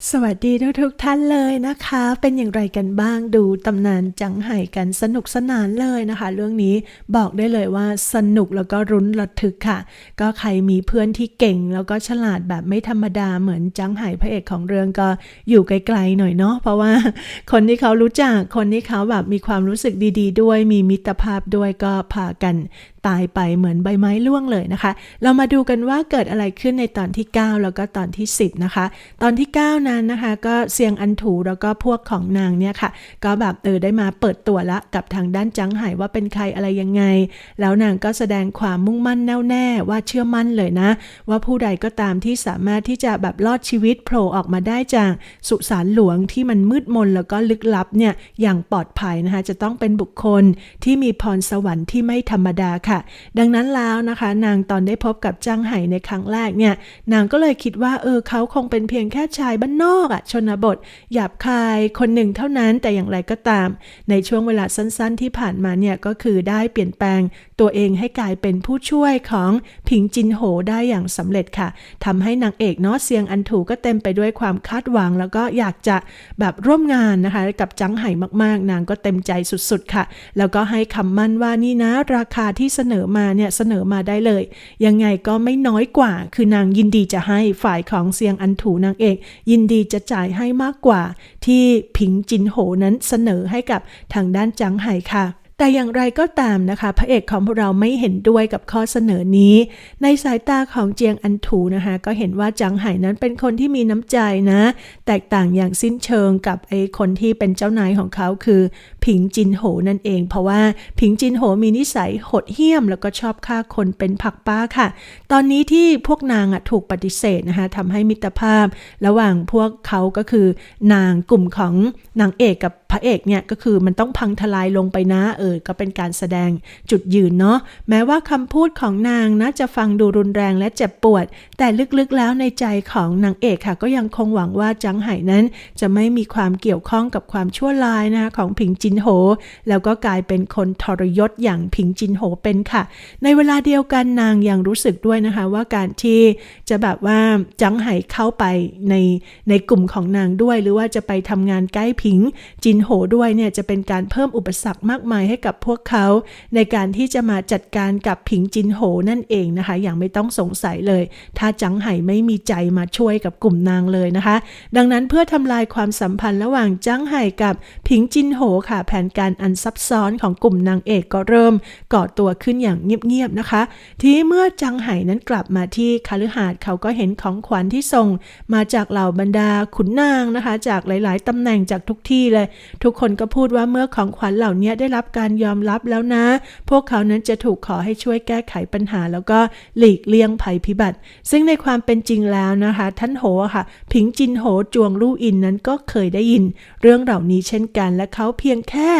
สวัสดีทุกทุกท่านเลยนะคะ เป็นอย่างไรกันบ้างดูตำนานจังไห่กันสนุกสนานเลยนะคะ เรื่องนี้บอกได้เลยว่าสนุกแล้วก็รุนระทึกค่ะ ก็ใครมีเพื่อนที่เก่ง แล้วก็ฉลาดแบบไม่ธรรมดาเหมือนจังไห่พระเอกของเรื่องก็อยู่ไกลๆหน่อยเนาะเพราะว่าคนที่เขารู้จักคนที่เขาแบบมีความรู้สึกดี ๆ ด้วย มีมิตรภาพด้วยก็พากันตายไปเหมือนใบไม้ร่วงเลยนะคะ เรามาดูกันว่าเกิดอะไรขึ้นในตอนที่ 9 แล้วก็ตอนที่ 10 นะคะ ตอนที่ 9 นั้นนะคะ ก็เซียงอันถูแล้วก็พวกของนางเนี่ยค่ะ ก็แบบเออได้มาเปิดตัวละกับทางด้านจังไห่ว่าเป็นใครอะไรยังไง แล้วนางก็แสดงความมุ่งมั่นแน่วแน่ว่าเชื่อมั่นเลยนะ ว่าผู้ใดก็ตามที่สามารถที่จะแบบรอดชีวิตโผล่ออกมาได้จากสุสานหลวงที่มันมืดมนแล้วก็ลึกลับเนี่ยอย่างปลอดภัยนะคะจะต้องเป็นบุคคลที่มีพรสวรรค์ที่ไม่ธรรมดาค่ะ ดังนั้นแล้วนะคะ นางตอนได้พบกับจางไห่ในครั้งแรกเนี่ย นางก็เลยคิดว่าเออเขาคงเป็นเพียงแค่ชายบ้านนอกอะชนบท หยาบคายคนหนึ่งเท่านั้นแต่อย่างไรก็ตาม ในช่วงเวลาสั้นๆ ที่ผ่านมาเนี่ยก็คือได้เปลี่ยนแปลงตัวเองให้กลายเป็นผู้ช่วยของผิงจินโหได้อย่างสำเร็จค่ะทำให้นางเอกเนาะเซียงอันถูก็เต็มไปด้วยความคาดหวัง แล้วก็อยากจะแบบร่วมงานนะคะกับจังไห่มากๆ นางก็เต็มใจสุดๆค่ะ แล้วก็ให้คำมั่นว่านี่นะราคาที่เสนอมาเนี่ยเสนอมาได้เลย ยังไงก็ไม่น้อยกว่า คือนางยินดีจะให้ฝ่ายของเซียงอันถูนางเอก ยินดีจะจ่ายให้มากกว่า ที่ผิงจินโหนั้นเสนอให้กับทางด้านจังไห่ค่ะ แต่อย่างไรก็ตามนะคะ พระเอกของพวกเราไม่เห็นด้วยกับข้อเสนอนี้ ในสายตาของเจียงอันถูนะคะ ก็เห็นว่าจังไห่นั้นเป็นคนที่มีน้ำใจนะ แตกต่างอย่างสิ้นเชิงกับไอ้คนที่เป็นเจ้านายของเขาคือ ผิงจินโหนั่นเอง เพราะว่าผิงจินโหมีนิสัยโหดเหี้ยม แล้วก็ชอบฆ่าคนเป็นผักป้าค่ะ ตอนนี้ที่พวกนางอะถูกปฏิเสธนะคะทำให้มิตรภาพ ระหว่างพวกเขาก็คือนางกลุ่มของนางเอกกับ พระเอกเนี่ยก็คือมันต้องพังทลายลงไปนะเออก็เป็นการแสดงจุดยืนเนาะแม้ว่าคำพูดของนางนะจะฟังดูรุนแรงและเจ็บปวด แต่ลึกๆแล้วในใจของนางเอกค่ะ ก็ยังคงหวังว่าจังไห่นั้น จะไม่มีความเกี่ยวข้องกับความชั่วร้ายนะคะของผิงจินโห แล้วก็กลายเป็นคนทรยศอย่างผิงจินโหเป็นค่ะ ในเวลาเดียวกันนางยังรู้สึกด้วยนะคะว่าการที่จะแบบว่าจังไห่เข้าไปในในกลุ่มของนางด้วย หรือว่าจะไปทำงานใกล้ผิงจินโหด้วยเนี่ยจะเป็นการเพิ่มอุปสรรคมากมายให้กับพวกเขา ในการที่จะมาจัดการกับผิงจินโหนั่นเองนะคะ อย่างไม่ต้องสงสัยเลย ถ้าจังไห่ไม่มีใจมาช่วยกับกลุ่มนางเลยนะคะ ดังนั้นเพื่อทำลายความสัมพันธ์ระหว่างจังไห่กับผิงจินโหค่ะ แผนการอันซับซ้อนของกลุ่มนางเอกก็เริ่มก่อตัวขึ้นอย่างเงียบๆนะคะ ทีนี้เมื่อจังไห่นั้นกลับมาที่คฤหาสน์เขาก็เห็นของขวัญที่ส่ง มาจากเหล่าบรรดาขุนนางนะคะ จากหลาย ๆตำแหน่งจากทุกที่เลยทุกคนก็พูดว่าเมื่อของขวัญเหล่านี้ได้รับการยอมรับแล้วนะ พวกเขานั้นจะถูกขอให้ช่วยแก้ไขปัญหา แล้วก็หลีกเลี่ยงภัยพิบัติ ซึ่งในความเป็นจริงแล้วนะคะ ท่านโหค่ะ ผิงจินโหจวงลู่อินนั้นก็เคยได้ยิน เรื่องเหล่านี้เช่นกันและเขาเพียงแค่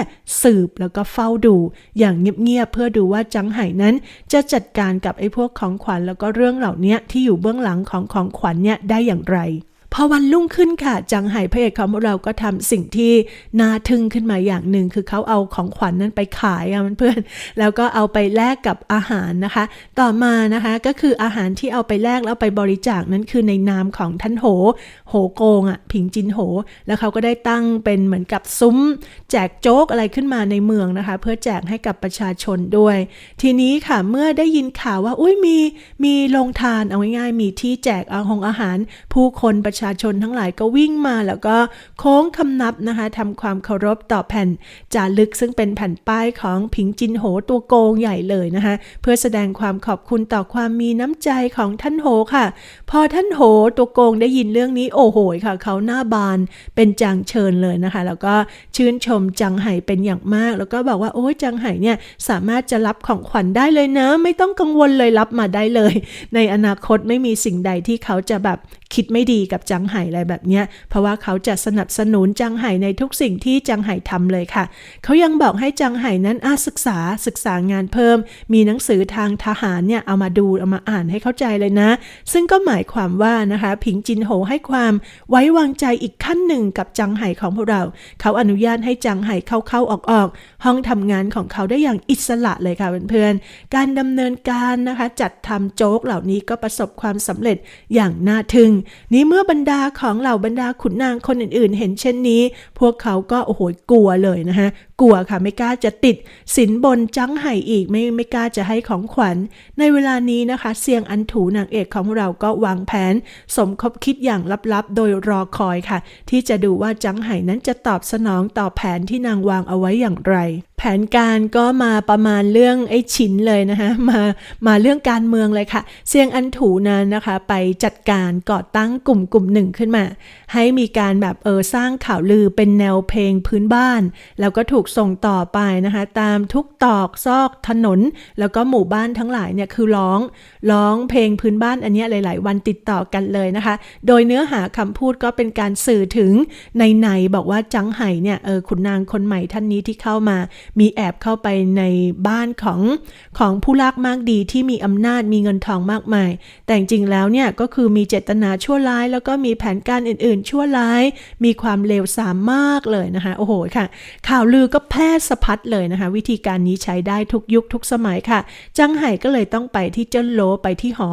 สืบแล้วก็เฝ้าดู อย่างเงียบๆเพื่อดูว่าจังไห่นั้น จะจัดการกับไอ้พวกของขวัญแล้วก็เรื่องเหล่านี้ที่อยู่เบื้องหลังของของขวัญเนี่ยได้อย่างไร พอวันรุ่งขึ้นค่ะ จังไห่พระเอกของเราก็ทำสิ่งที่น่าทึ่งขึ้นมาอย่างหนึ่ง คือเขาเอาของขวัญนั้นไปขายอะเพื่อนแล้วก็เอาไปแลกกับอาหารนะคะ ต่อมานะคะก็คืออาหารที่เอาไปแลกแล้วไปบริจาคนั้นคือในนามของท่านโห โหโกงอะผิงจินโห แล้วเขาก็ได้ตั้งเป็นเหมือนกับซุ้ม แจกโจ๊กอะไรขึ้นมาในเมืองนะคะ เพื่อแจกให้กับประชาชนด้วย ทีนี้ค่ะเมื่อได้ยินข่าวว่าอุ้ยมีมีโรงทานเอาง่ายๆมีที่แจกอาหงอาหาร ผู้คนประชาชนทั้งหลายก็วิ่งมาแล้วก็โค้งคำนับนะคะทำความเคารพต่อแผ่นจารึกซึ่งเป็นแผ่นป้ายของผิงจินโหตัวโกงใหญ่เลยนะคะ เพื่อแสดงความขอบคุณต่อความมีน้ำใจของท่านโหค่ะ พอท่านโหตัวโกงได้ยินเรื่องนี้โอ้โหค่ะ เขาหน้าบานเป็นจางเชิญเลยนะคะ แล้วก็ชื่นชมจังไห่เป็นอย่างมาก แล้วก็บอกว่าโอ้ยจังไห่เนี่ยสามารถจะรับของขวัญได้เลยนะ ไม่ต้องกังวลเลยรับมาได้เลย ในอนาคตไม่มีสิ่งใดที่เขาจะแบบคิดไม่ดีกับจังไห่อะไรแบบเนี้ย เพราะว่าเขาจะสนับสนุนจังไห่ในทุกสิ่งที่จังไห่ทำเลยค่ะ เขายังบอกให้จังไห่นั้นอาศึกษาศึกษางานเพิ่ม มีหนังสือทางทหารเนี่ยเอามาดูเอามาอ่านให้เข้าใจเลยนะ ซึ่งก็หมายความว่านะคะผิงจินโหให้ความไว้วางใจอีกขั้นหนึ่งกับจังไห่ของพวกเรา เขาอนุญาตให้จังไห่เข้าเข้าออกออกๆห้องทำงานของเขาได้อย่างอิสระเลยค่ะเพื่อนๆ การดำเนินการนะคะ จัดทำโจ๊กเหล่านี้ก็ประสบความสำเร็จอย่างน่าทึ่ง นี้เมื่อบรรรดาของเหล่าบรรดาขุนนางคนอื่นๆ เห็นเช่นนี้ พวกเขาก็โอ้โหกลัวเลยนะคะ กลัวค่ะไม่กล้าจะติดสินบนจังไห่อีกไม่ไม่กล้าจะให้ของขวัญ ในเวลานี้นะคะเซียงอันถูนางเอกของเราก็วางแผน สมคบคิดอย่างลับๆ โดยรอคอยค่ะ ที่จะดูว่าจังไห่นั้นจะตอบสนองต่อแผนที่นางวางเอาไว้อย่างไร แผนการก็มาประมาณเรื่องไอ้ฉินเลยนะคะมามาเรื่องการเมืองเลยค่ะ เซียงอันถูนั้นนะคะ ไปจัดการก่อตั้งกลุ่มกลุ่มหนึ่งขึ้นมา ให้มีการแบบเออสร้างข่าวลือเป็นแนวเพลงพื้นบ้าน แล้วก็ถูกส่งต่อไปนะคะ ตามทุกตอกซอกถนน แล้วก็หมู่บ้านทั้งหลายเนี่ยคือร้องร้องเพลงพื้นบ้านอันเนี้ยหลาย ๆ วันติดต่อกันเลยนะคะ โดยเนื้อหาคำพูดก็เป็นการสื่อถึงในในบอกว่าจังไห่เนี่ยเออขุนนางคนใหม่ท่านนี้ที่เข้ามามีแอบเข้าไปในบ้านของของผู้ลากมากดีที่มีอำนาจมีเงินทองมากมาย แต่จริงแล้วเนี่ยก็คือมีเจตนาชั่วร้าย แล้วก็มีแผนการอื่นๆ ชั่วร้าย มีความเลวทรามมากเลยนะคะโอ้โหค่ะ ข่าวลือก็แพร่สะพัดเลยนะคะ วิธีการนี้ใช้ได้ทุกยุคทุกสมัยค่ะ จังไห่ก็เลยต้องไปที่เจิ้นโหลไปที่หอ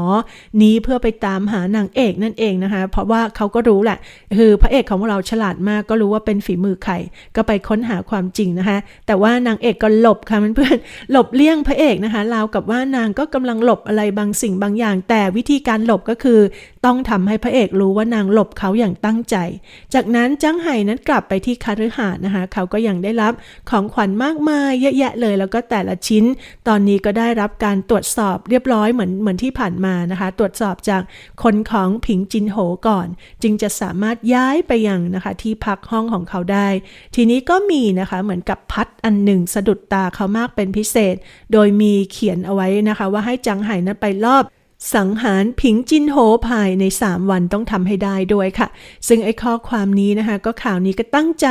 นี้เพื่อไปตามหานางเอกนั่นเองนะคะ เพราะว่าเขาก็รู้แหละคือพระเอกของเราฉลาดมากก็รู้ว่าเป็นฝีมือใครก็ไปค้นหาความจริงนะคะ แต่ว่านางเอกก็หลบค่ะเพื่อนๆหลบเลี่ยงพระเอกนะคะราวกับว่านางก็กำลังหลบอะไรบางสิ่งบางอย่าง แต่วิธีการหลบก็คือ ต้องทำให้พระเอกรู้ว่านางหลบเขาอย่างตั้งใจ จากนั้นจังไห่นั้นกลับไปที่คาฤหาสน์นะคะ เขาก็ยังได้รับของขวัญมากมายเยอะแยะเลย แล้วก็แต่ละชิ้น ตอนนี้ก็ได้รับการตรวจสอบเรียบร้อยเหมือนเหมือนที่ผ่านมานะคะ ตรวจสอบจากคนของผิงจินโหก่อน จึงจะสามารถย้ายไปยังนะคะที่พักห้องของเขาได้ ทีนี้ก็มีนะคะเหมือนกับพัดอันหนึ่งสะดุดตาเขามากเป็นพิเศษ โดยมีเขียนเอาไว้นะคะ ว่าให้จังไห่นั้นไปรอบ สังหารผิงจินโหภายใน 3 วันต้องทำให้ได้ด้วยค่ะ ซึ่งไอ้ข้อความนี้นะคะ ก็ข่าวนี้ก็ตั้งใจ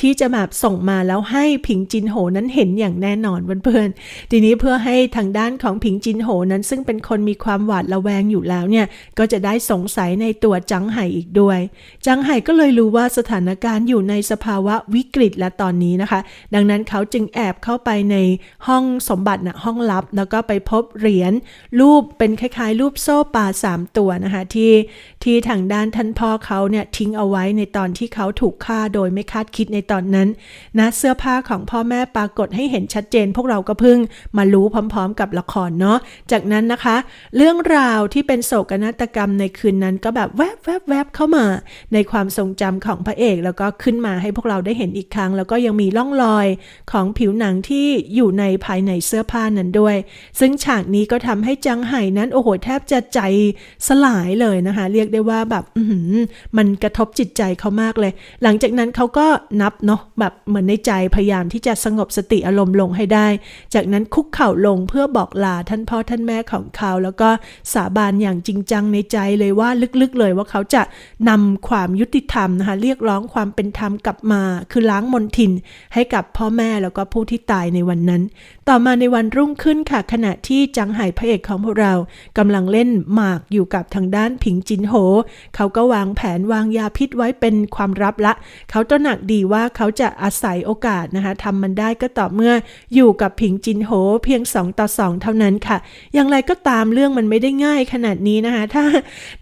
ที่จะแบบส่งมาแล้วให้ผิงจินโหนั้นเห็นอย่างแน่นอนเพื่อนๆทีนี้เพื่อให้ทางด้านของผิงจินโหนั้น ซึ่งเป็นคนมีความหวาดระแวงอยู่แล้วเนี่ย ก็จะได้สงสัยในตัวจังไห่อีกด้วย จังไห่ก็เลยรู้ว่าสถานการณ์อยู่ในสภาวะวิกฤตและตอนนี้นะคะ ดังนั้นเขาจึงแอบเข้าไปในห้องสมบัตินะห้องลับ แล้วก็ไปพบเหรียญรูปเป็นคล้ายๆ รูปโซ่ปลาสามตัวนะคะที่ที่ทางด้านท่านพ่อเขาเนี่ยทิ้งเอาไว้ในตอนที่เขาถูกฆ่าโดยไม่คาดคิดในตอนนั้นนะเสื้อผ้าของพ่อแม่ปรากฏให้เห็นชัดเจน พวกเราก็เพิ่งมารู้พร้อม ๆ กับละครเนาะจากนั้นนะคะ เรื่องราวที่เป็นโศกนาฏกรรมในคืนนั้นก็แบบแวบแวบแวบเข้ามาในความทรงจำของพระเอก แล้วก็ขึ้นมาให้พวกเราได้เห็นอีกครั้ง แล้วก็ยังมีร่องรอยของผิวหนังที่อยู่ในภายในเสื้อผ้านั้นด้วย ซึ่งฉากนี้ก็ทำให้จังไห่นั้นโอ้โหแทบจะใจสลายเลยนะคะ เรียกได้ว่าแบบมันกระทบจิตใจเขามากเลย หลังจากนั้นเขาก็นับเนาะแบบเหมือนในใจพยายามที่จะสงบสติอารมณ์ลงให้ได้ จากนั้นคุกเข่าลงเพื่อบอกลาท่านพ่อท่านแม่ของเขา แล้วก็สาบานอย่างจริงจังในใจเลยว่าลึกๆเลยว่าเขาจะนำความยุติธรรมนะคะเรียกร้องความเป็นธรรมกลับมา คือล้างมนทินให้กับพ่อแม่แล้วก็ผู้ที่ตายในวันนั้น ต่อมาในวันรุ่งขึ้นค่ะขณะที่จังไห่พระเอกของพวกเรากำลังเล่นหมากอยู่กับทางด้านผิงจินโห เขาก็วางแผนวางยาพิษไว้เป็นความลับละ เขาตระหนักดีว่าเขาจะอาศัยโอกาสนะคะทำมันได้ก็ต่อเมื่ออยู่กับผิงจินโหเพียง 2 ต่อ 2 เท่านั้นค่ะ อย่างไรก็ตามเรื่องมันไม่ได้ง่ายขนาดนี้นะคะถ้า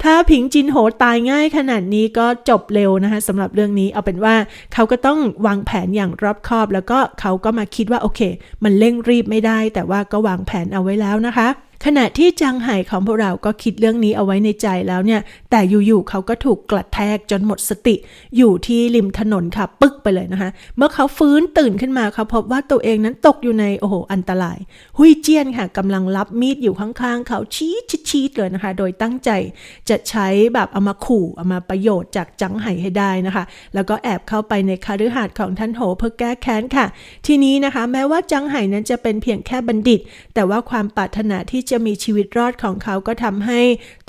ถ้าผิงจินโหตายง่ายขนาดนี้ก็จบเร็วนะคะสำหรับเรื่องนี้เอาเป็นว่าเขาก็ต้องวางแผนอย่างรอบคอบ แล้วก็เขาก็มาคิดว่าโอเค มันเร่งรีบไม่ได้ แต่ว่าก็วางแผนเอาไว้แล้วนะคะ ขณะที่จังไห่ของพวกเราก็คิดเรื่องนี้เอาไว้ในใจแล้วเนี่ย แต่อยู่ๆเขาก็ถูกกระแทกจนหมดสติ อยู่ที่ริมถนนค่ะ ปึ๊กไปเลยนะคะ เมื่อเขาฟื้นตื่นขึ้นมาเขาพบว่าตัวเองนั้นตกอยู่ในโอ้โหอันตราย หุยเจียนค่ะกำลังรับมีดอยู่ข้างๆ เขาชี้ชี้เลยนะคะ โดยตั้งใจจะใช้แบบเอามาขู่เอามาประโยชน์จากจังไห่ให้ได้นะคะ แล้วก็แอบเข้าไปในคาฤหาสน์ของท่านโหเพื่อแก้แค้นค่ะ ทีนี้นะคะ แม้ว่าจังไห่นั้นจะเป็นเพียงแค่บัณฑิต แต่ว่าความปรารถนาที่จะมีชีวิตรอดของเขาก็ทำให้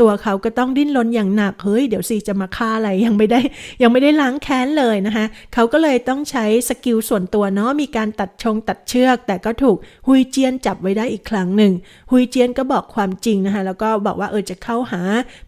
ตัวเขาก็ต้องดิ้นรนอย่างหนักเฮ้ยเดี๋ยวสิจะมาฆ่าอะไรยังไม่ได้ยังไม่ได้ล้างแค้นเลยนะคะเขาก็เลยต้องใช้สกิลส่วนตัวเนาะมีการตัดชงตัดเชือก แต่ก็ถูกฮุยเจียนจับไว้ได้อีกครั้งหนึ่งฮุยเจียนก็บอกความจริงนะคะแล้วก็บอกว่าเออจะเข้าหา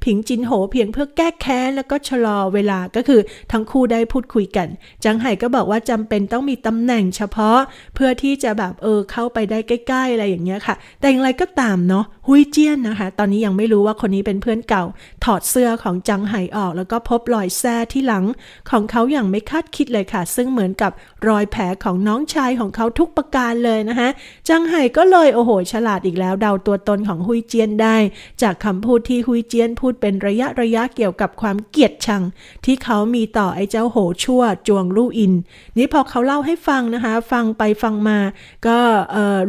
ผิงจินโหเพียงเพื่อแก้แค้นแล้วก็ชะลอเวลาก็คือทั้งคู่ได้พูดคุยกัน จังไห่ก็บอกว่าจำเป็นต้องมีตำแหน่งเฉพาะเพื่อที่จะแบบเออเข้าไปได้ใกล้ๆอะไรอย่างเงี้ยค่ะ แต่อย่างไรก็ตามเนาะฮุยเจี้ยนนะคะ ตอนนี้ยังไม่รู้ว่าคนนี้เป็นเพื่อนเก่า ถอดเสื้อของจังไห่ออก แล้วก็พบรอยแซ่ที่หลังของเขาอย่างไม่คาดคิดเลยค่ะ ซึ่งเหมือนกับรอยแผลของน้องชายของเขาทุกประการเลยนะคะจังไห่ก็เลยโอ้โห ฉลาดอีกแล้ว เดาตัวตนของฮุยเจียนได้ จากคำพูดที่ฮุยเจียนพูดเป็นระยะระยะเกี่ยวกับความเกลียดชัง ที่เขามีต่อไอ้เจ้าโหชั่วจวงลู่อิน นี่พอเขาเล่าให้ฟังนะคะ ฟังไปฟังมา ก็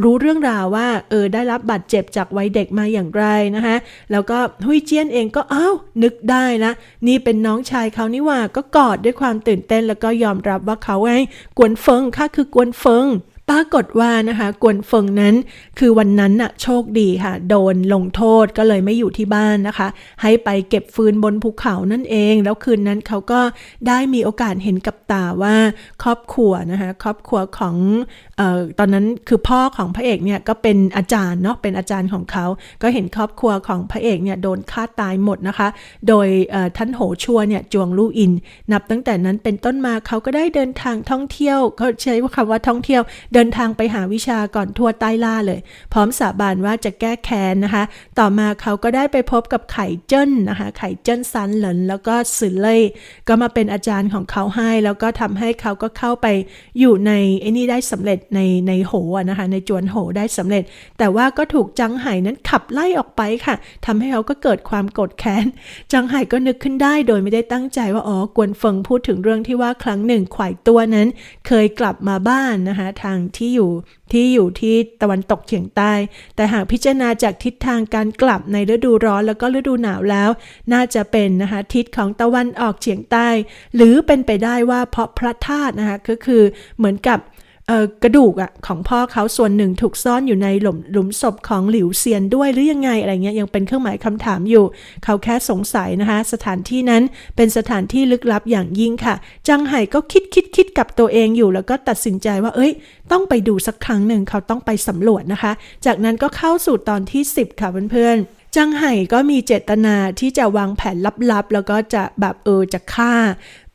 รู้เรื่องราวว่าเออได้รับบาดเจ็บจากวัยเด็กมาอย่างไรนะคะแล้วก็ฮุยเจียนเองก็อ้าวนึกได้นะ นี่เป็นน้องชายเขานี่หว่าก็กอดด้วยความตื่นเต้น แล้วก็ยอมรับว่าเขาไอ้กวนเฟิงข้าคือกวนเฟิง ปรากฏว่านะคะกวนเฟิงนั้นคือวันนั้นน่ะโชคดีค่ะ โดนลงโทษก็เลยไม่อยู่ที่บ้านนะคะ ให้ไปเก็บฟืนบนภูเขานั่นเอง แล้วคืนนั้นเขาก็ได้มีโอกาสเห็นกับตาว่าครอบครัวนะคะครอบครัวของออตอนนั้นคือพ่อของพระเอกเนี่ยก็เป็นอาจารย์เนาะเป็นอาจารย์ของเขา ก็เห็นครอบครัวของพระเอกเนี่ยโดนฆ่าตายหมดนะคะ โดยท่านโหชัวเนี่ยจวงลู่อิน นับตั้งแต่นั้นเป็นต้นมาเขาก็ได้เดินทางท่องเที่ยวเขาใช้ว่าคำว่าท่องเที่ยวเดินทางไปหาวิชาก่อนทั่วใต้ล่าเลย พร้อมสาบานว่าจะแก้แค้นนะคะ ต่อมาเขาก็ได้ไปพบกับไข่เจิ้นนะคะ ไข่เจิ้นซันเหลินแล้วก็สือเล่ยก็มาเป็นอาจารย์ของเขาให้ แล้วก็ทำให้เขาก็เข้าไปอยู่ในไอ้นี่ได้สำเร็จในในโหนะคะ ในจวนโหได้สำเร็จ แต่ว่าก็ถูกจังไห่นั้นขับไล่ออกไปค่ะทำให้เขาก็เกิดความโกรธแค้น จังไห่ก็นึกขึ้นได้โดยไม่ได้ตั้งใจว่าอ๋อกวนเฟิงพูดถึงเรื่องที่ว่าครั้งหนึ่งขวายตัวนั้น เคยกลับมาบ้านนะคะทางที่อยู่ที่อยู่ที่ตะวันตกเฉียงใต้ แต่หากพิจารณาจากทิศทางการกลับในฤดูร้อนแล้วก็ฤดูหนาวแล้ว น่าจะเป็นนะคะทิศของตะวันออกเฉียงใต้ หรือเป็นไปได้ว่าเพราะพระธาตุนะคะก็คือเหมือนกับ กระดูกอะของพ่อเขาส่วนหนึ่งถูกซ่อนอยู่ในหลุมหลุมศพของหลิวเซียนด้วยหรือยังไงอะไรเงี้ยยังเป็นเครื่องหมายคำถามอยู่ เขาแค่สงสัยนะคะ สถานที่นั้นเป็นสถานที่ลึกลับอย่างยิ่งค่ะ จังไห่ก็คิดคิดคิดกับตัวเองอยู่ แล้วก็ตัดสินใจว่า เอ้ย ต้องไปดูสักครั้งหนึ่งเขาต้องไปสำรวจนะคะ จากนั้นก็เข้าสู่ตอนที่ 10 ค่ะเพื่อนๆจังไห่ก็มีเจตนาที่จะวางแผนลับๆ แล้วก็จะแบบเออจะฆ่า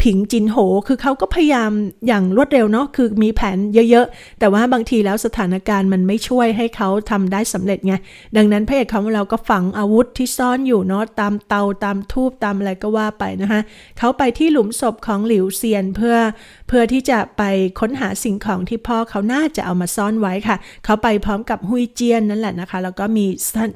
ผิงจินโห คือเขาก็พยายามอย่างรวดเร็วเนาะคือมีแผนเยอะๆ แต่ว่าบางทีแล้วสถานการณ์มันไม่ช่วยให้เขาทำได้สำเร็จไง ดังนั้นพระเอกของเราก็ฝังอาวุธที่ซ่อนอยู่เนาะตามเตาตามทูบตามอะไรก็ว่าไปนะคะเขาไปที่หลุมศพของหลิวเซียนเพื่อเพื่อที่จะไปค้นหาสิ่งของที่พ่อเขาน่าจะเอามาซ่อนไว้ค่ะ เขาไปพร้อมกับฮุยเจียนนั่นแหละนะคะ แล้วก็มี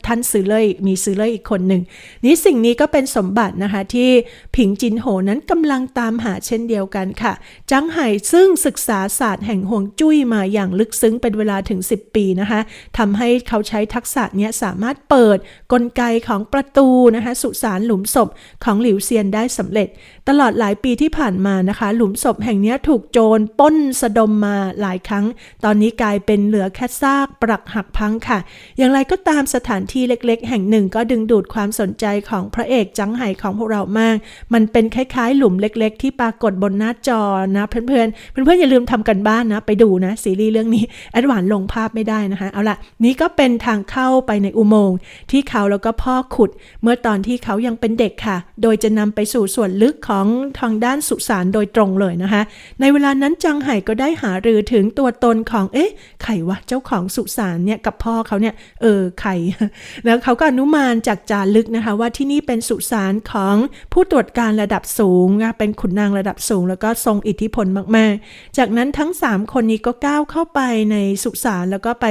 ท่านซื้อเลยมีซื้อเลยอีกคนหนึ่งนี่สิ่งนี้ก็เป็นสมบัตินะคะที่ผิงจินโหนั้นกำลังตามมหาเช่นเดียวกันค่ะ จังไห่ซึ่งศึกษาศาสตร์แห่งห่วงจุ้ยมาอย่างลึกซึ้งเป็นเวลาถึง 10 ปีนะคะทำให้เขาใช้ทักษะนี้สามารถเปิดกลไกของประตูนะคะสุสานหลุมศพของหลิวเซียนได้สำเร็จ ตลอดหลายปีที่ผ่านมานะคะ หลุมศพแห่งนี้ถูกโจรป้นสะดมมาหลายครั้ง ตอนนี้กลายเป็นเหลือแค่ซากปรักหักพังค่ะ อย่างไรก็ตามสถานที่เล็กๆ แห่งหนึ่งก็ดึงดูดความสนใจของพระเอกจังไห่ของพวกเรามาก มันเป็นคล้ายๆ หลุมเล็กๆที่ปรากฏบนหน้าจอนะเพื่อนๆเพื่อนๆอย่าลืมทำกันบ้านนะ ไปดูนะซีรีส์เรื่องนี้แอดหวานลงภาพไม่ได้นะคะ เอาละนี่ก็เป็นทางเข้าไปในอุโมงค์ที่เขาแล้วก็พ่อขุด เมื่อตอนที่เขายังเป็นเด็กค่ะ โดยจะนำไปสู่ส่วนลึกของทางด้านสุสานโดยตรงเลยนะคะ ในเวลานั้นจังไห่ก็ได้หารือถึงตัวตนของเอ๊ะใครวะเจ้าของสุสานเนี่ยกับพ่อเขาเนี่ยเออใครแล้วเขาก็อนุมานจากจารึกนะคะ ว่าที่นี่เป็นสุสานของผู้ตรวจการระดับสูงนะเป็นขุนนางระดับสูง แล้วก็ทรงอิทธิพลมาก ๆ จากนั้นทั้ง 3 คนนี้ก็ก้าวเข้าไปในสุสานแล้วก็ไป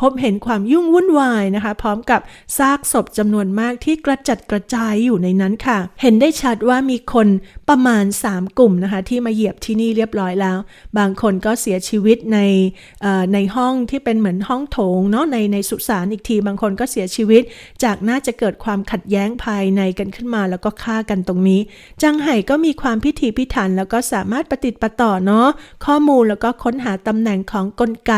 พบเห็นความยุ่งวุ่นวายนะคะ พร้อมกับซากศพจำนวนมากที่กระจัดกระจายอยู่ในนั้นค่ะ เห็นได้ชัดว่ามีคนประมาณ 3 กลุ่มนะคะ ที่มาเหยียบที่นี่เรียบร้อยแล้ว บางคนก็เสียชีวิตในในห้องที่เป็นเหมือนห้องโถงเนาะในในสุสานอีกที บางคนก็เสียชีวิต จากน่าจะเกิดความขัดแย้งภายในกันขึ้นมา แล้วก็ฆ่ากันตรงนี้ จังไห่ก็มีความพิธีถีพิถันแล้วก็สามารถปฏิดประต่อเนาะข้อมูลแล้วก็ค้นหาตำแหน่งของกลไก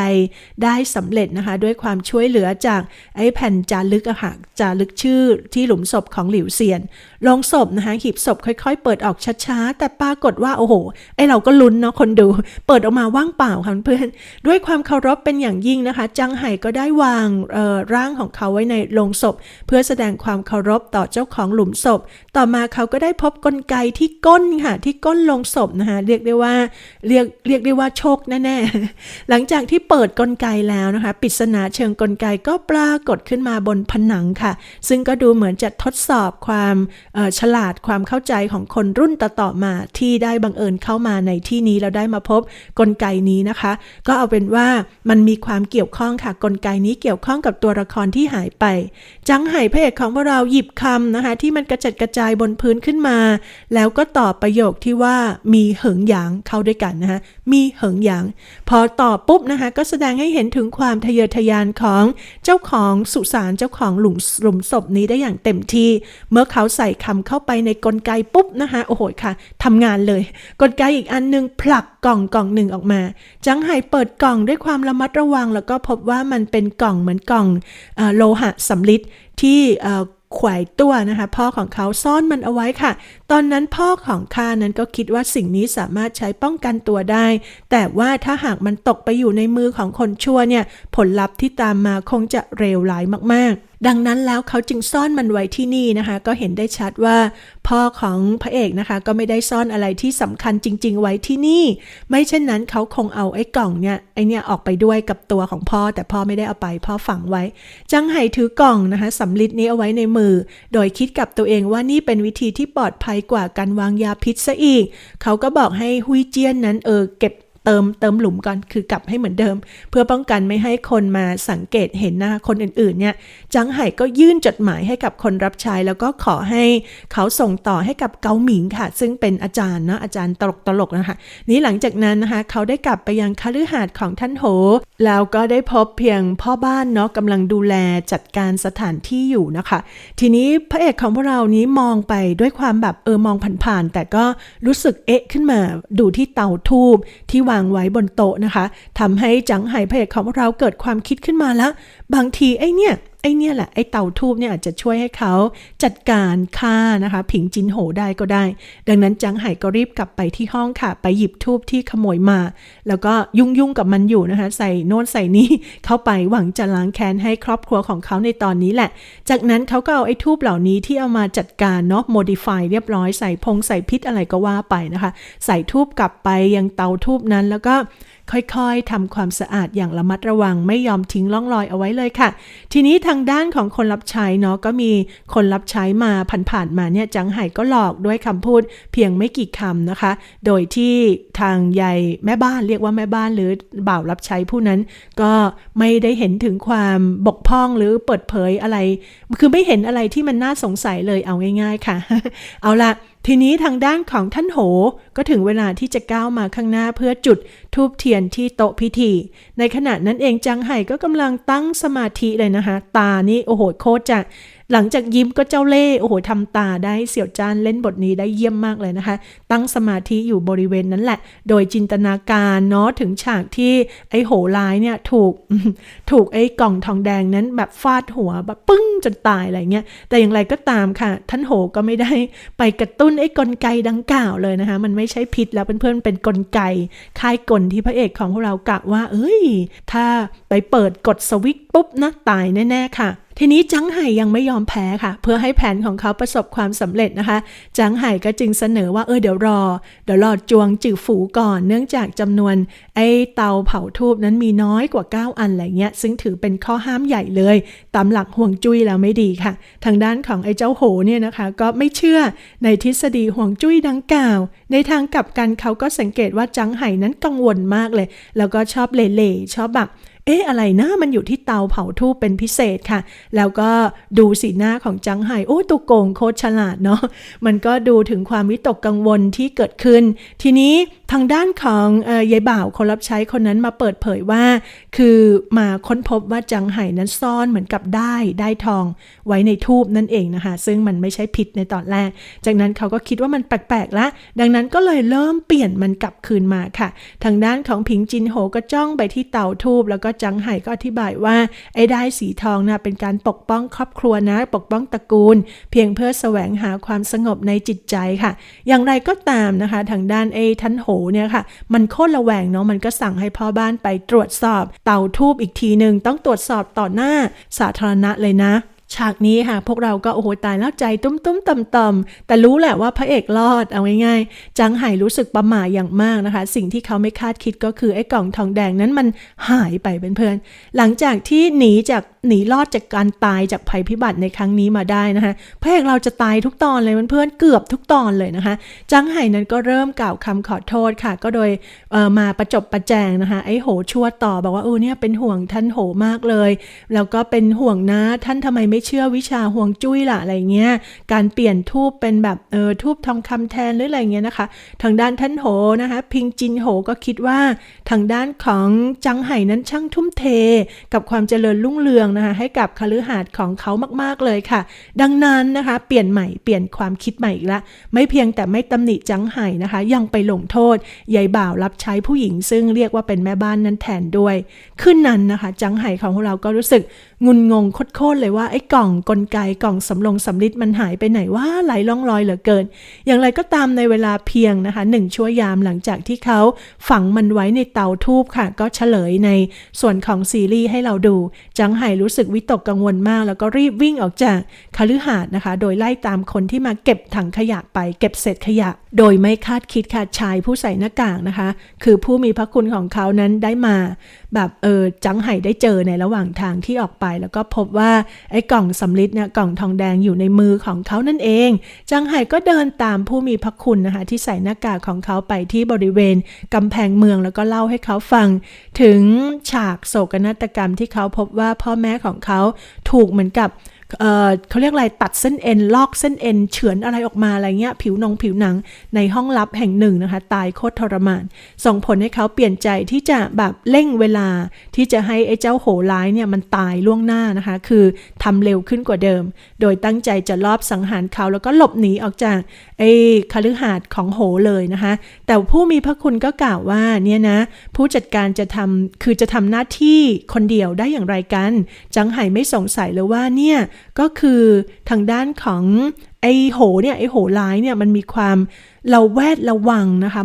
ได้สำเร็จนะคะ ด้วยความช่วยเหลือจากไอ้แผ่นจารึกอะค่ะจารึกชื่อที่หลุมศพของหลิวเซียน ลงศพนะคะหีบศพค่อย ๆ เปิดออกช้าๆ แต่ปรากฏว่าโอ้โห ไอเราก็ลุ้นเนาะคนดู เปิดออกมาว่างเปล่าค่ะเพื่อนด้วยความเคารพเป็นอย่างยิ่งนะคะ จังไห่ก็ได้วางเอ่อร่างของเขาไว้ในโลงศพ เพื่อแสดงความเคารพต่อเจ้าของหลุมศพ ต่อมาเขาก็ได้พบกลไกที่ก้นค่ะ ที่ก้นโลงศพนะคะเรียกได้ว่าเรียกเรียกได้ว่าโชคแน่ๆ หลังจากที่เปิดกลไกแล้วนะคะปริศนาเชิงกลไกก็ปรากฏขึ้นมาบนผนังค่ะ ซึ่งก็ดูเหมือนจะทดสอบความฉลาดความเข้าใจของคนรุ่นต่อๆมาที่ได้บังเอิญเข้ามาในที่นี้แล้วได้มาพบกลไกนี้นะคะ ก็เอาเป็นว่ามันมีความเกี่ยวข้องค่ะกลไกนี้เกี่ยวข้องกับตัวละครที่หายไป จังไห่พระเอกของพวกเราหยิบคำนะคะ ที่มันกระจัดกระจายบนพื้นขึ้นมา แล้วก็ตอบประโยคที่ว่ามีเหิงหยางเข้าด้วยกันนะคะมีเหิงหยาง พอตอบปุ๊บนะคะ ก็แสดงให้เห็นถึงความทะเยอทะยานของเจ้าของสุสานเจ้าของหลุมหลุมศพนี้ได้อย่างเต็มที่ เมื่อเขาใส่คำเข้าไปในกลไกปุ๊บนะคะโอ้โหค่ะทำงานเลย กลไกอีกอันหนึงผลักกล่องกล่องหนึ่งออกมา จังไห่เปิดกล่องด้วยความระมัดระวัง แล้วก็พบว่ามันเป็นกล่องเหมือนกล่องอโลหะสำริดที่แขวยตัวนะคะพ่อของเขาซ่อนมันเอาไว้ค่ะ ตอนนั้นพ่อของข้านั้นก็คิดว่าสิ่งนี้สามารถใช้ป้องกันตัวได้ แต่ว่าถ้าหากมันตกไปอยู่ในมือของคนชั่วเนี่ยผลลัพธ์ที่ตามมาคงจะเลวร้ายมากๆ ดังนั้นแล้วเขาจึงซ่อนมันไว้ที่นี่นะคะ ก็เห็นได้ชัดว่า พ่อของพระเอกนะคะ ก็ไม่ได้ซ่อนอะไรที่สำคัญจริง ๆ ไว้ที่นี่ ไม่เช่นนั้นเขาคงเอาไอ้กล่องเนี่ยไอ้เนี่ยออกไปด้วยกับตัวของพ่อ แต่พ่อไม่ได้เอาไป พ่อฝังไว้ จังไห่ถือกล่องนะคะสำลิดนี้เอาไว้ในมือ โดยคิดกับตัวเองว่านี่เป็นวิธีที่ปลอดภัยกว่าการวางยาพิษซะอีก เขาก็บอกให้ฮุยเจียนนั้นเออเก็บ เติมเติมหลุมก่อนคือกลับให้เหมือนเดิม เพื่อป้องกันไม่ให้คนมาสังเกตเห็นหน้าคนอื่นๆเนี่ยจังไห่ก็ยื่นจดหมายให้กับคนรับใช้ แล้วก็ขอให้เขาส่งต่อให้กับเกาหมิงค่ะ ซึ่งเป็นอาจารย์เนาะอาจารย์ตลกตลกๆนะคะนี้หลังจากนั้นนะคะเขาได้กลับไปยังคฤหาสน์ของท่านโห แล้วก็ได้พบเพียงพ่อบ้านเนาะกำลังดูแลจัดการสถานที่อยู่นะคะ ทีนี้พระเอกของพวกเรานี้มองไปด้วยความแบบเออมองผ่านๆแต่ก็รู้สึกเอ๊ะขึ้นมาดูที่เตาทูบที่วางไว้บนโต๊ะนะคะทำให้จังไห่พระเอกของเราเกิดความคิดขึ้นมาแล้วบางทีไอ้เนี่ย ไอเนี่ยแหละไอเตาทูบเนี่ยอาจจะช่วยให้เขาจัดการฆ่านะคะ ผิงจินโหได้ก็ได้ ดังนั้นจังไห่ก็รีบกลับไปที่ห้องค่ะ ไปหยิบทูบที่ขโมยมา แล้วก็ยุ่งยุ่งๆกับมันอยู่นะคะ ใส่โน่นใส่นี่เข้าไปหวังจะล้างแค้นให้ครอบครัวของเขาในตอนนี้แหละ จากนั้นเขาก็เอาไอ้ทูบเหล่านี้ที่เอามาจัดการเนาะ modify เรียบร้อยใส่พงใส่พิษอะไรก็ว่าไปนะคะ ใส่ทูบกลับไปยังเตาทูบนั้นแล้วก็ค่อยๆทำความสะอาดอย่างระมัดระวังไม่ยอมทิ้งร่องรอยเอาไว้เลยค่ะ ทีนี้ทางด้านของคนรับใช้เนาะก็มีคนรับใช้มาผ่านๆมาเนี่ยจังไห่ก็หลอกด้วยคำพูดเพียงไม่กี่คำนะคะ โดยที่ทางยายแม่บ้านเรียกว่าแม่บ้านหรือบ่าวรับใช้ผู้นั้น ก็ไม่ได้เห็นถึงความบกพร่องหรือเปิดเผยอะไร คือไม่เห็นอะไรที่มันน่าสงสัยเลยเอาง่าย ๆ ค่ะ เอาละ ทีนี้ทางด้านของท่านโห ก็ถึงเวลาที่จะก้าวมาข้างหน้าเพื่อจุดทูบเทียนที่โต๊ะพิธี ในขณะนั้นเองจังไห่ก็กำลังตั้งสมาธิเลยนะคะ ตานี่โอ้โหโคตรจะ หลังจากยิ้มก็เจ้าเล่ห์โอ้โหทำตาได้เสี่ยวจานเล่นบทนี้ได้เยี่ยมมากเลยนะคะ ตั้งสมาธิอยู่บริเวณนั้นแหละ โดยจินตนาการเนาะถึงฉากที่ไอ้โหร้ายเนี่ยถูกถูกไอ้กล่องทองแดงนั้นแบบฟาดหัวแบบปึ้งจนตายอะไรเงี้ยแต่อย่างไรก็ตามค่ะ ท่านโหก็ไม่ได้ไปกระตุ้นไอ้กลไกดังกล่าวเลยนะคะ มันไม่ใช่พิษแล้วเพื่อนๆเป็นกลไกค่ายกลที่พระเอกของพวกเรากะว่า เอ้ย ถ้าไปเปิดกดสวิตช์ปุ๊บนะตายแน่ๆค่ะ ทีนี้จังไห่ยังไม่ยอมแพ้ค่ะ เพื่อให้แผนของเขาประสบความสำเร็จนะคะ จังไห่ก็จึงเสนอว่าเออเดี๋ยวรอ เดี๋ยวรอจวงจือฝูก่อน เนื่องจากจำนวนไอ้เตาเผาทูบนั้นมีน้อยกว่า 9 อันอะไรเงี้ย ซึ่งถือเป็นข้อห้ามใหญ่เลย ตามหลักห่วงจุ้ยแล้วไม่ดีค่ะ ทางด้านของไอ้เจ้าโหเนี่ยนะคะ ก็ไม่เชื่อในทฤษฎีห่วงจุ้ยดังกล่าว ในทางกลับกันเขาก็สังเกตว่าจังไห่นั้นกังวลมากเลย แล้วก็ชอบเล่ๆชอบแบบเอ๊ะอะไรนะมันอยู่ที่เตาเผาทูบเป็นพิเศษค่ะ แล้วก็ดูสีหน้าของจังไห่โอ้ตุกโกงโคตรฉลาดเนาะมันก็ดูถึงความวิตกกังวลที่เกิดขึ้น ทีนี้ ทางด้านของอยายบ่าวคนรับใช้คนนั้นมาเปิดเผยว่า คือมาค้นพบว่าจังไห่นั้นซ่อนเหมือนกับได้ได้ทองไว้ในทูบนั่นเองนะคะ ซึ่งมันไม่ใช่พิษในตอนแรก จากนั้นเขาก็คิดว่ามันแปลกๆละ ดังนั้นก็เลยเริ่มเปลี่ยนมันกลับคืนมาค่ะ ทางด้านของผิงจินโหก็จ้องไปที่เตาทูบแล้วก็จังไห่ก็อธิบายว่าไอ้ได้สีทองนะเป็นการปกป้องครอบครัวนะ ปกป้องตระกูล เพียงเพื่อแสวงหาความสงบในจิตใจค่ะ อย่างไรก็ตามนะคะ ทางด้านไอ้ทันโหเนี่ยค่ะ มันโคตรระแวงเนาะมันก็สั่งให้พ่อบ้านไปตรวจสอบ เตาทูบอีกทีหนึ่งต้องตรวจสอบต่อหน้าสาธารณะเลยนะ ฉากนี้ค่ะ พวกเราก็โอ้โหตายแล้วใจตุ้มตุ้มต่ำต่ำๆแต่รู้แหละว่าพระเอกรอดเอาง่ายๆจังไห่รู้สึกประหม่าอย่างมากนะคะ สิ่งที่เขาไม่คาดคิดก็คือไอ้กล่องทองแดงนั้นมันหายไปเป็นเพื่อนๆหลังจากที่หนีจากหนีรอดจากการตายจากภัยพิบัติในครั้งนี้มาได้นะคะพระเอกเราจะตายทุกตอนเลยเพื่อนๆเกือบทุกตอนเลยนะคะ จังไห่นั้นก็เริ่มกล่าวคำขอโทษค่ะ ก็โดยมาประจบประแจงนะคะไอ้โหชั่วต่อบอกว่าเออเนี่ยเป็นห่วงท่านโหมากเลย แล้วก็เป็นห่วงนะท่านทำไมไม่เชื่อวิชาห่วงจุ้ยล่ะอะไรเงี้ย การเปลี่ยนทูบเป็นแบบเออทูบทองคำแทนหรืออะไรเงี้ยนะคะ ทางด้านท่านโหนะคะ พิงจินโหก็คิดว่าทางด้านของจังไห่นั้นช่างทุ่มเท กับความเจริญรุ่งเรืองนะคะให้กับคฤหาสน์ของเขามากๆเลยค่ะ ดังนั้นนะคะเปลี่ยนใหม่เปลี่ยนความคิดใหม่อีกละไม่เพียงแต่ไม่ตำหนิจังไห่นะคะ ยังไปลงโทษยายบ่าวรับใช้ผู้หญิง ซึ่งเรียกว่าเป็นแม่บ้านนั้นแทนด้วย ขึ้นนั้นนะคะ จังไห่ของเราก็รู้สึก งุนงงโคตรเลยว่าไอ้กล่องกลไกกล่องสำรองสำลิดมันหายไปไหนว่าไหลล่องลอยเหลือเกิน อย่างไรก็ตามในเวลาเพียงนะคะหนึ่งชั่วยามหลังจากที่เขาฝังมันไว้ในเตาทูบค่ะ ก็เฉลยในส่วนของซีรีส์ให้เราดู จังไห่รู้สึกวิตกกังวลมาก แล้วก็รีบวิ่งออกจากคฤหาสน์นะคะ โดยไล่ตามคนที่มาเก็บถังขยะไปเก็บเศษขยะโดยไม่คาดคิดค่ะชายผู้ใส่หน้ากากนะคะ คือผู้มีพระคุณของเขานั้นได้มา แบบเออจังไห่ได้เจอในระหว่างทางที่ออกไป แล้วก็พบว่าไอ้กล่องสำลิดเนี่ยกล่องทองแดงอยู่ในมือของเขานั่นเอง จังไห่ก็เดินตามผู้มีพระคุณนะคะที่ใส่หน้ากากของเขาไปที่บริเวณกำแพงเมืองแล้วก็เล่าให้เขาฟัง ถึงฉากโศกนาฏกรรมที่เขาพบว่าพ่อแม่ของเขาถูกเหมือนกับ เเขาเรียกอะไรตัดเส้นเอ็น ลอกเส้นเอ็น เฉือนอะไรออกมาอะไรเงี้ย ผิวนองผิวหนังในห้องลับแห่งหนึ่งนะคะ ตายโคตรทรมาน ส่งผลให้เขาเปลี่ยนใจที่จะแบบเร่งเวลาที่จะให้ไอ้เจ้าโหร้ายเนี่ยมันตายล่วงหน้านะคะ คือทำเร็วขึ้นกว่าเดิม โดยตั้งใจจะลอบสังหารเขาแล้วก็หลบหนีออกจากไอ้คฤหาสน์ของโหเลยนะคะ แต่ผู้มีพระคุณก็กล่าวว่าเนี่ยนะผู้จัดการจะทำคือจะทำหน้าที่คนเดียวได้อย่างไรกัน จังไห่ไม่สงสัยเลยว่าเนี่ยก็คือทางด้านของ ไอ้โหเนี่ยไอ้โหร้ายเนี่ยมันมีความเราแวดระวังนะคะ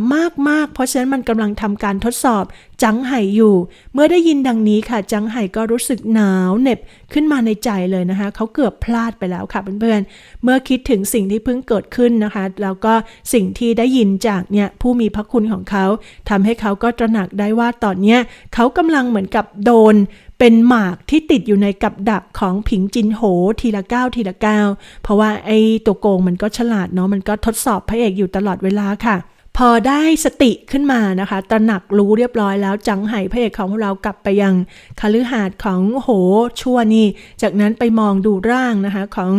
มากๆ เพราะฉะนั้นมันกำลังทำการทดสอบจังไห่อยู่ เมื่อได้ยินดังนี้ค่ะ จังไห่ก็รู้สึกหนาวเหน็บขึ้นมาในใจเลยนะคะเขาเกือบพลาดไปแล้วค่ะเพื่อนๆเมื่อคิดถึงสิ่งที่เพิ่งเกิดขึ้นนะคะ แล้วก็สิ่งที่ได้ยินจากเนี่ยผู้มีพระคุณของเขาทำให้เขาก็ตระหนักได้ว่าตอนเนี้ยเขากำลังเหมือนกับโดนเป็นหมากที่ติดอยู่ในกับดักของผิงจินโหทีละก้าวทีละก้าวเพราะว่าไอ้ตัวโกงมันก็ฉลาดเนาะมันก็ทดสอบพระเอกอยู่ตลอดเวลาค่ะ พอได้สติขึ้นมานะคะ ตระหนักรู้เรียบร้อยแล้วจังไห่พระเอกของเรากลับไปยังคฤหาสน์ของโหชั่วนี่ จากนั้นไปมองดูร่างนะคะของ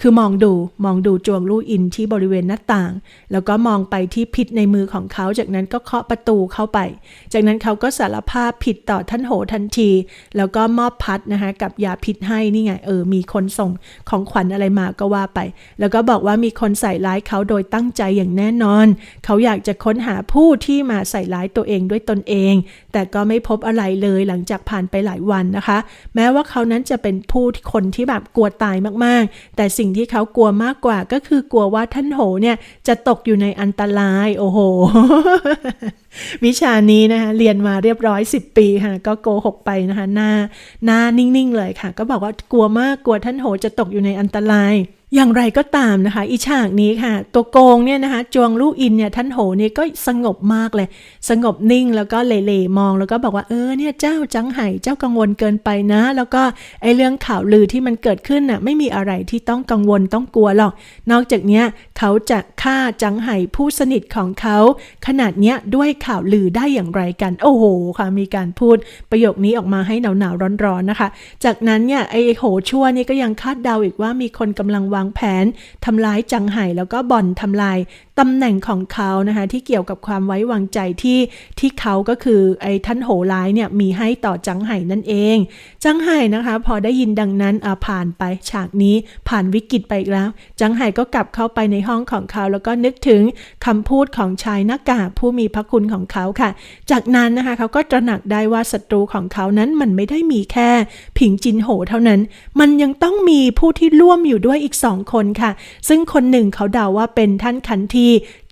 คือมองดูมองดูจวงลู่อินที่บริเวณหน้าต่าง แล้วก็มองไปที่พิษในมือของเขา จากนั้นก็เคาะประตูเข้าไป จากนั้นเขาก็สารภาพผิดต่อท่านโหทันที แล้วก็มอบพัดนะคะกับยาพิษให้นี่ไงเออมีคนส่งของขวัญอะไรมาก็ว่าไป แล้วก็บอกว่ามีคนใส่ร้ายเขาโดยตั้งใจอย่างแน่นอน เขาอยากจะค้นหาผู้ที่มาใส่ร้ายตัวเองด้วยตนเอง แต่ก็ไม่พบอะไรเลยหลังจากผ่านไปหลายวันนะคะ แม้ว่าเขานั้นจะเป็นผู้คนที่แบบกลัวตายมากๆ แต่สิ่งที่เขากลัวมากกว่าก็คือกลัวว่าท่านโหเนี่ยจะตกอยู่ในอันตรายโอ้โห วิชานี้นะคะเรียนมาเรียบร้อย 10 ปีค่ะก็โกหกไปนะคะหน้าหน้านิ่งๆเลยค่ะ ก็บอกว่ากลัวมากกลัวท่านโหจะตกอยู่ในอันตราย อย่างไรก็ตามนะคะ อีฉากนี้ค่ะ ตัวโกงเนี่ยนะคะ จวงลูกอินเนี่ยท่านโหเนี่ยก็สงบมากเลย สงบนิ่งแล้วก็เหล่ๆมองแล้วก็บอกว่าเออเนี่ยเจ้าจังไห่เจ้ากังวลเกินไปนะ แล้วก็ไอเรื่องข่าวลือที่มันเกิดขึ้นน่ะไม่มีอะไรที่ต้องกังวลต้องกลัวหรอก นอกจากเนี้ยเขาจะฆ่าจังไห่ผู้สนิทของเขาขนาดเนี้ยด้วยข่าวลือได้อย่างไรกัน โอ้โหค่ะมีการพูดประโยคนี้ออกมาให้หนาวๆร้อนๆนะคะ จากนั้นเนี่ยไอโหชั่วนี่ก็ยังคาดเดาอีกว่ามีคนกำลังวางางแผนทำลายจังไห่แล้วก็บ่อนทำลายตำแหน่งของเขานะคะที่เกี่ยวกับความไว้วางใจที่ที่เขาก็คือไอ้ท่านโหร้ายเนี่ยมีให้ต่อจังไห่นั่นเอง จังไห่นะคะพอได้ยินดังนั้นอาผ่านไปฉากนี้ผ่านวิกฤตไปอีกแล้ว จังไห่ก็กลับเข้าไปในห้องของเขา แล้วก็นึกถึงคำพูดของชายหน้ากากผู้มีพระคุณของเขาค่ะ จากนั้นนะคะเขาก็ตระหนักได้ว่าศัตรูของเขานั้นมันไม่ได้มีแค่ ผิงจินโหเท่านั้น มันยังต้องมีผู้ที่ร่วมอยู่ด้วยอีกสององคนค่ะ ซึ่งคนหนึ่งเขาเดาว่าเป็นท่านคันที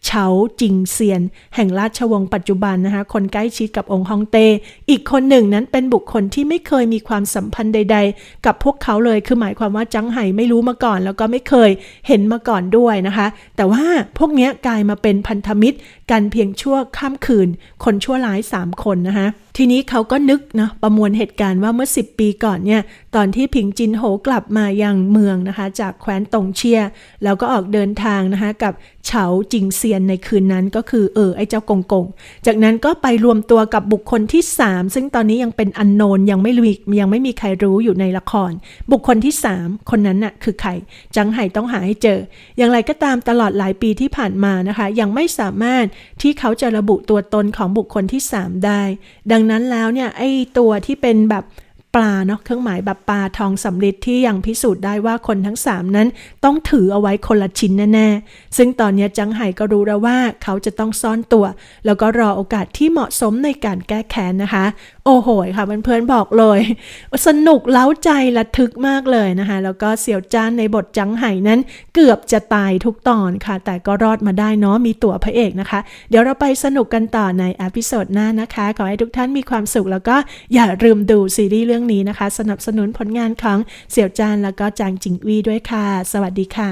เฉาจิงเซียน แห่งราชวงศ์ปัจจุบันนะคะ คนใกล้ชิดกับองค์ฮองเต้ อีกคนหนึ่งนั้นเป็นบุคคลที่ไม่เคยมีความสัมพันธ์ใด ๆ กับพวกเขาเลย คือหมายความว่าจังไห่ไม่รู้มาก่อน แล้วก็ไม่เคยเห็นมาก่อนด้วยนะคะ แต่ว่าพวกนี้กลายมาเป็นพันธมิตรกันเพียงชั่วข้ามคืน คนชั่วร้าย 3 คนนะคะทีนี้เขาก็นึกนะประมวลเหตุการณ์ว่าเมื่อ 10 ปีก่อนเนี่ยตอนที่ผิงจินโหกลับมายังเมืองนะคะ จากแคว้นตงเชีย แล้วก็ออกเดินทางนะคะ กับเฉาจิงเซียนในคืนนั้นก็คือเออไอ้เจ้ากงกง จากนั้นก็ไปรวมตัวกับบุคคลที่ 3 ซึ่งตอนนี้ยังเป็นอันโนนยังไม่รู้ยังไม่มีใครรู้อยู่ในละคร บุคคลที่ 3 คนนั้นน่ะคือใครจังไห่ต้องหาให้เจอ อย่างไรก็ตามตลอดหลายปีที่ผ่านมานะคะ ยังไม่สามารถที่เขาจะระบุตัวตนของบุคคลที่ 3 ได้ ดังนั้นแล้วเนี่ยไอ้ตัวที่เป็นแบบ ปลาเนาะเครื่องหมายแบบปลาทองสำริดที่ยังพิสูจน์ได้ว่าคนทั้ง 3 นั้นต้องถือเอาไว้คนละชิ้นแน่ๆ ซึ่งตอนนี้จังไห่ก็รู้แล้วว่าเขาจะต้องซ่อนตัว แล้วก็รอโอกาสที่เหมาะสมในการแก้แค้นนะคะ โอ้โหค่ะเพื่อนๆบอกเลย สนุกเล้าใจระทึกมากเลยนะคะ แล้วก็เสี่ยวจ้านในบทจังไห่นั้นเกือบจะตายทุกตอนค่ะ แต่ก็รอดมาได้เนาะมีตัวพระเอกนะคะ เดี๋ยวเราไปสนุกกันต่อในอพิโซดหน้านะคะขอให้ทุกท่านมีความสุขแล้วก็อย่าลืมดูซีรีส์เรื่องนี้นะคะ สนับสนุนผลงานของเสี่ยวจานแล้วก็จางจิงวีด้วยค่ะ สวัสดีค่ะ